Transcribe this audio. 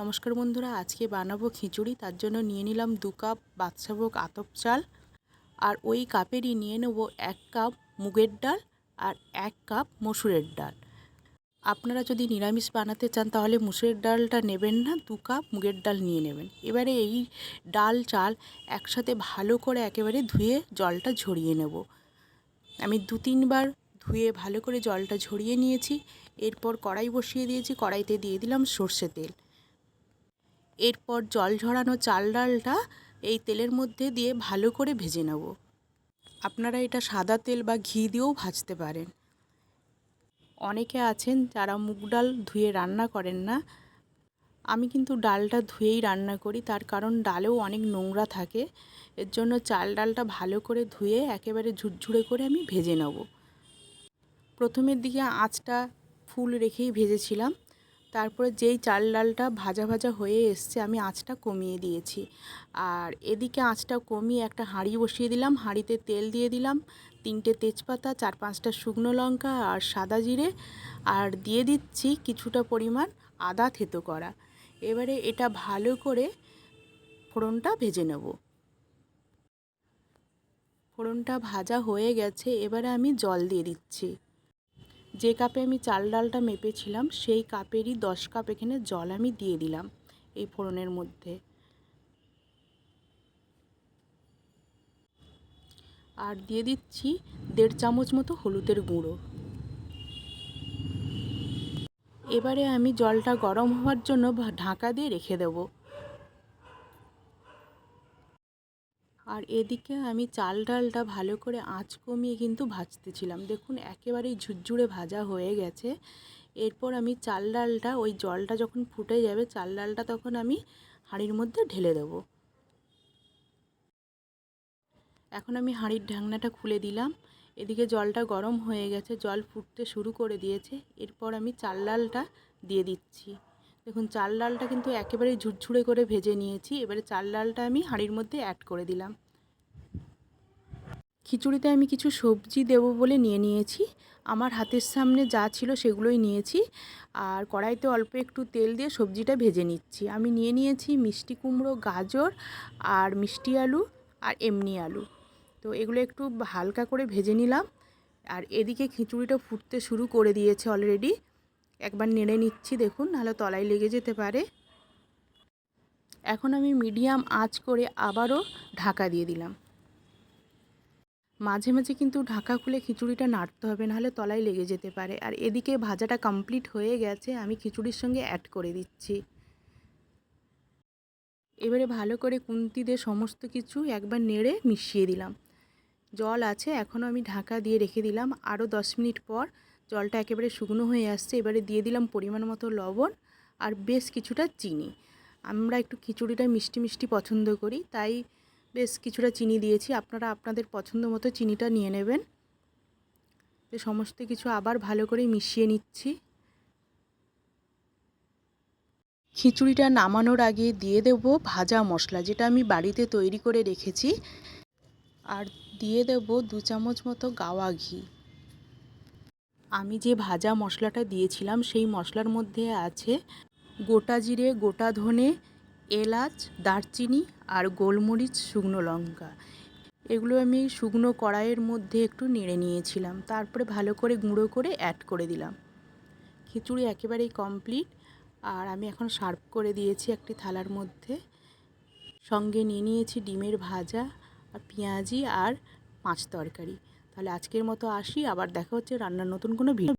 নমস্কার বন্ধুরা, আজকে বানাবো খিচুড়ি, তার জন্য নিয়ে নিলাম দু কাপ বাদশাভোগ আতপ চাল, আর ওই কাপেরই নিয়ে নেব এক কাপ মুগের ডাল আর এক কাপ মসুরের ডাল। আপনারা যদি নিরামিষ বানাতে চান, তাহলে মুসুরের ডালটা নেবেন না, দু কাপ মুগের ডাল নিয়ে নেবেন। এবারে এই ডাল, চাল একসাথে ভালো করে একেবারে ধুয়ে জলটা ঝরিয়ে নেব। আমি দু তিনবার ধুয়ে ভালো করে জলটা ঝরিয়ে নিয়েছি, এরপর কড়াই বসিয়ে দিয়েছি, কড়াইতে দিয়ে দিলাম সর্ষে তেল। এরপর জল ঝরানো চাল ডালটা এই তেলের মধ্যে দিয়ে ভালো করে ভেজে নেব। আপনারা এটা সাদা তেল বা ঘি দিয়েও ভাজতে পারেন। অনেকে আছেন যারা মুগ ডাল ধুয়ে রান্না করেন না। আমি কিন্তু ডালটা ধুয়েই রান্না করি, তার কারণ ডালেও অনেক নোংরা থাকে। এর জন্য চাল ডালটা ভালো করে ধুয়ে একেবারে ঝুরঝুরে করে আমি ভেজে নেব। প্রথমের দিকে আঁচটা ফুল রেখেই ভেজেছিলাম। তারপরে যেই চাল ডালটা ভাজা ভাজা হয়ে এসছে, আমি আঁচটা কমিয়ে দিয়েছি। আর এদিকে আঁচটা কমিয়ে একটা হাঁড়ি বসিয়ে দিলাম। হাঁড়িতে তেল দিয়ে দিলাম। তিনটে তেজপাতা, চার পাঁচটা শুকনো লঙ্কা আর সাদা জিরে। আর দিয়ে দিচ্ছি কিছুটা পরিমাণ আদা থেতো করা। এবারে এটা ভালো করে ফোড়নটা ভেজে নেব। ফোড়নটা ভাজা হয়ে গেছে। এবারে আমি জল দিয়ে দিচ্ছি। যে কাপে আমি চাল ডালটা মেপেছিলাম, সেই কাপেরই দশ কাপ এখানে জল আমি দিয়ে দিলাম এই ফোড়নের মধ্যে। আর দিয়ে দিচ্ছি দেড় চামচ মতো হলুদের গুঁড়ো। এবারে আমি জলটা গরম হওয়ার জন্য ঢাকা দিয়ে রেখে দেবো। আর এদিকে আমি চাল ডালটা ভালো করে আঁচ কমিয়ে কিন্তু ভাজতেছিলাম। দেখুন, একেবারেই ঝুরঝুরে ভাজা হয়ে গেছে। এরপর আমি চাল ডালটা, ওই জলটা যখন ফুটে যাবে, চাল ডালটা তখন আমি হাঁড়ির মধ্যে ঢেলে দেব। এখন আমি হাঁড়ির ঢাকনাটা খুলে দিলাম। এদিকে জলটা গরম হয়ে গেছে, জল ফুটতে শুরু করে দিয়েছে। এরপর আমি চাল ডালটা দিয়ে দিচ্ছি। দেখুন, চাল ডালটা কিন্তু একেবারে ঝুরঝুরে করে ভেজে নিয়েছি। এবারে চাল ডালটা আমি হাঁড়ির মধ্যে অ্যাড করে দিলাম। খিচুড়িতে আমি কিছু সবজি দেব বলে নিয়ে নিয়েছি। আমার হাতের সামনে যা ছিল সেগুলোই নিয়েছি। আর কড়াইতে অল্প একটু তেল দিয়ে সবজিটা ভেজে নিচ্ছি। আমি নিয়ে নিয়েছি মিষ্টি কুমড়ো, গাজর আর মিষ্টি আলু আর এমনি আলু। তো এগুলো একটু হালকা করে ভেজে নিলাম। আর এদিকে খিচুড়িটা ফুটতে শুরু করে দিয়েছে অলরেডি একবার নেড়ে নিচ্ছি দেখুন, নাহলে তলায় লেগে যেতে পারে। এখন আমি মিডিয়াম আঁচ করে আবারও ঢাকা দিয়ে দিলাম। মাঝে মাঝে কিন্তু ঢাকা খুলে খিচুড়িটা নাড়তে হবে, নাহলে তলায় লেগে যেতে পারে। আর এদিকে ভাজাটা কমপ্লিট হয়ে গেছে, আমি খিচুড়ির সঙ্গে অ্যাড করে দিচ্ছি। এবারে ভালো করে কুন্তি দিয়ে সমস্ত কিছু একবার নেড়ে মিশিয়ে দিলাম। জল আছে, এখনও আমি ঢাকা দিয়ে রেখে দিলাম। আরও দশ মিনিট পর জলটা একেবারে শুকনো হয়ে আসছে, এবারে দিয়ে দিলাম পরিমাণ মতো লবণ আর বেশ কিছুটা চিনি। আমরা একটু খিচুড়িটা মিষ্টি মিষ্টি পছন্দ করি, তাই বেশ কিছুটা চিনি দিয়েছি। আপনারা আপনাদের পছন্দ মতো চিনিটা নিয়ে নেবেন। সমস্ত কিছু আবার ভালো করে মিশিয়ে নিচ্ছি। খিচুড়িটা নামানোর আগে দিয়ে দেব ভাজা মশলা, যেটা আমি বাড়িতে তৈরি করে রেখেছি। আর দিয়ে দেব দু চামচ মতো গাওয়া ঘি। আমি যে ভাজা মশলাটা দিয়েছিলাম, সেই মশলার মধ্যে আছে গোটা জিরে, গোটা ধনে এলাচ, দারচিনি আর গোলমরিচ, শুকনো লঙ্কা। এগুলো আমি শুকনো কড়াইয়ের মধ্যে একটু নেড়ে নিয়েছিলাম। তারপরে ভালো করে গুঁড়ো করে অ্যাড করে দিলাম। খিচুড়ি একেবারেই কমপ্লিট আর আমি এখন সার্ভ করে দিয়েছি একটি থালার মধ্যে। সঙ্গে নিয়ে নিয়েছি ডিমের ভাজা, আর পেঁয়াজি আর পাঁচ তরকারি। তাহলে আজকের মতো আসি। আবার দেখা হচ্ছে রান্নার নতুন কোনো ভিডিও